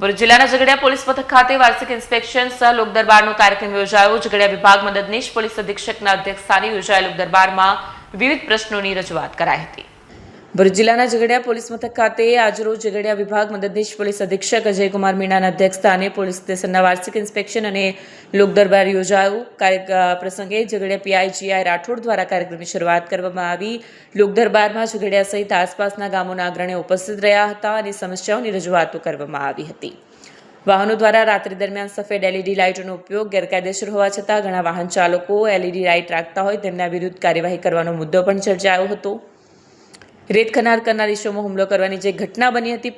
ભરૂચ જિલ્લાના ઝઘડિયા પોલીસ મથક ખાતે વાર્ષિક ઇન્સ્પેક્શન સહ લોકદરબારનો કાર્યક્રમ યોજાયો, ઝઘડિયા વિભાગ મદદનીશ પોલીસ અધિક્ષકના અધ્યક્ષસ્થાને યોજાયેલ લોકદરબારમાં વિવિધ પ્રશ્નોની રજૂઆત કરાઈ હતી. ભરૂચ જિલ્લાના ઝઘડિયા પોલીસ મથક ખાતે આજરોજ ઝઘડિયા વિભાગ મદદનીશ પોલીસ અધિક્ષક અજયકુમાર મીણાના અધ્યક્ષસ્થાને પોલીસ સ્ટેશનના વાર્ષિક ઇન્સ્પેક્શન અને લોકદરબાર યોજાયો. કાર્ય પ્રસંગે ઝઘડિયા પીઆઈજીઆઈ રાઠોડ દ્વારા કાર્યક્રમની શરૂઆત કરવામાં આવી. લોકદરબારમાં ઝઘડિયા સહિત આસપાસના ગામોના અગ્રણીઓ ઉપસ્થિત રહ્યા હતા અને સમસ્યાઓની રજૂઆતો કરવામાં આવી હતી. વાહનો દ્વારા રાત્રિ દરમિયાન સફેદ એલઈડી લાઇટોનો ઉપયોગ ગેરકાયદેસર હોવા છતાં ઘણા વાહન ચાલકો એલઈડી લાઇટ રાખતા હોય તેમના વિરુદ્ધ કાર્યવાહી કરવાનો મુદ્દો પણ ચર્ચાયો હતો. રેત ખનાર કરનાર ઈસમો હુમલો કરવાની જે ઘટના બની હતી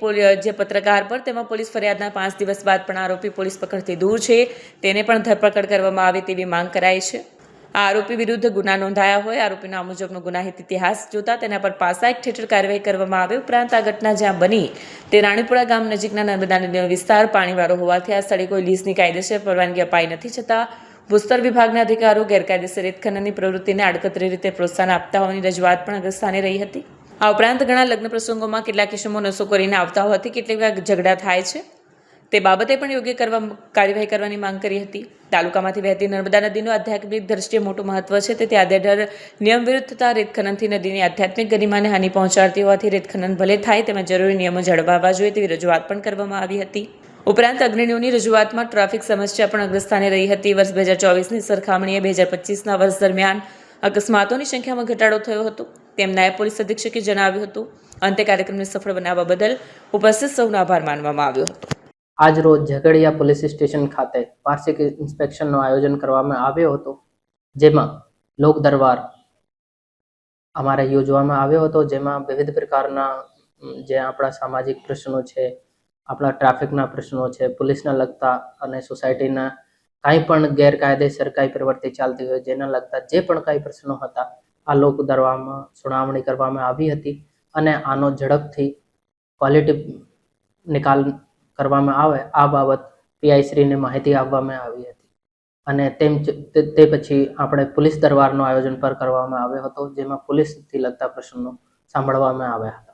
જે પત્રકાર પર, તેમાં પોલીસ ફરિયાદના પાંચ દિવસ બાદ પણ આરોપી પોલીસ પકડથી દૂર છે. તેને પણ ધરપકડ કરવામાં આવે તેવી માંગ કરાઈ છે. આ આરોપી વિરુદ્ધ ગુના નોંધાયા હોય, આરોપીનો આ મુજબનો ગુનાહિત ઇતિહાસ જોતા તેના પર પાસા એક હેઠળ કાર્યવાહી કરવામાં આવે ઉપરાંત આ ઘટના જ્યાં બની, તે રાણીપુરા ગામ નજીકના નર્મદા નદીનો વિસ્તાર, પાણીવાળો હોવાથી આ સ્થળે કોઈ લીઝની કાયદેસર પરવાનગી અપાઈ નથી છતાં, ભૂસ્તર વિભાગના અધિકારો ગેરકાયદેસર રેત ખનનની પ્રવૃત્તિને આડકતરી રીતે પ્રોત્સાહન આપતા હોવાની રજૂઆત પણ અગ્રસ્થાને રહી હતી. આ ઉપરાંત ઘણા લગ્ન પ્રસંગોમાં કેટલાક કિસ્સામાં નશો કરીને આવતા હોવાથી કેટલીક વાર ઝઘડા થાય છે. તે બાબતે પણ યોગ્ય કરવા કાર્યવાહી કરવાની માંગ કરી હતી. તાલુકામાંથી વહેતી નર્મદા નદીનું આધ્યાત્મિક દ્રષ્ટિએ મોટું મહત્વ છે. તેથી આદ્યઢર નિયમ વિરુદ્ધ થતા રેતખનનથી નદીની આધ્યાત્મિક ગરિમાને હાનિ પહોંચાડતી હોવાથી રેતખનન ભલે થાય તેમાં જરૂરી નિયમો જળવાવા જોઈએ તેવી રજૂઆત પણ કરવામાં આવી હતી. ઉપરાંત અગ્રણીઓની રજૂઆતમાં ટ્રાફિક સમસ્યા પણ અગ્રસ્થાને રહી હતી. વર્ષ બે હજાર ચોવીસની સરખામણીએ બે હજાર પચીસના વર્ષ દરમિયાન અકસ્માતોની સંખ્યામાં ઘટાડો થયો હતો. તેમ નાયબ પોલીસ અધિક્ષકે જણાવ્યું હતું. અંતે કાર્યક્રમને સફળ બનાવવા બદલ ઉપસ્થિત સૌનો આભાર માનવામાં આવ્યો હતો. આજ રોજ ઝઘડિયા પોલીસ સ્ટેશન ખાતે વાર્ષિક ઇન્સ્પેક્શનનું આયોજન કરવામાં આવ્યો હતો, જેમાં લોક દરબાર અમારે યોજવામાં આવ્યો હતો, જેમાં વિવિધ પ્રકારના જે આપણા સામાજિક પ્રશ્નો છે, આપણા ટ્રાફિકના પ્રશ્નો છે, પોલીસના લગતા અને સોસાયટીના કાંઈ પણ ગેરકાયદેસર કાંઈ પ્રવૃત્તિ ચાલતી હોય જેના લગતા જે પણ કાંઈ પ્રશ્નો હતા આ લોક દરબારમાં સુનાવણી કરવામાં આવી હતી અને આનો ઝડપથી ક્વોલિટી નિકાલ કરવામાં આવે આ બાબત પીઆઈ શ્રીને માહિતી આપવામાં આવી હતી. અને તેમ તે પછી આપણે પોલીસ દરબારનું આયોજન પર કરવામાં આવ્યો હતો, જેમાં પોલીસથી લગતા પ્રશ્નો સાંભળવામાં આવ્યા હતા.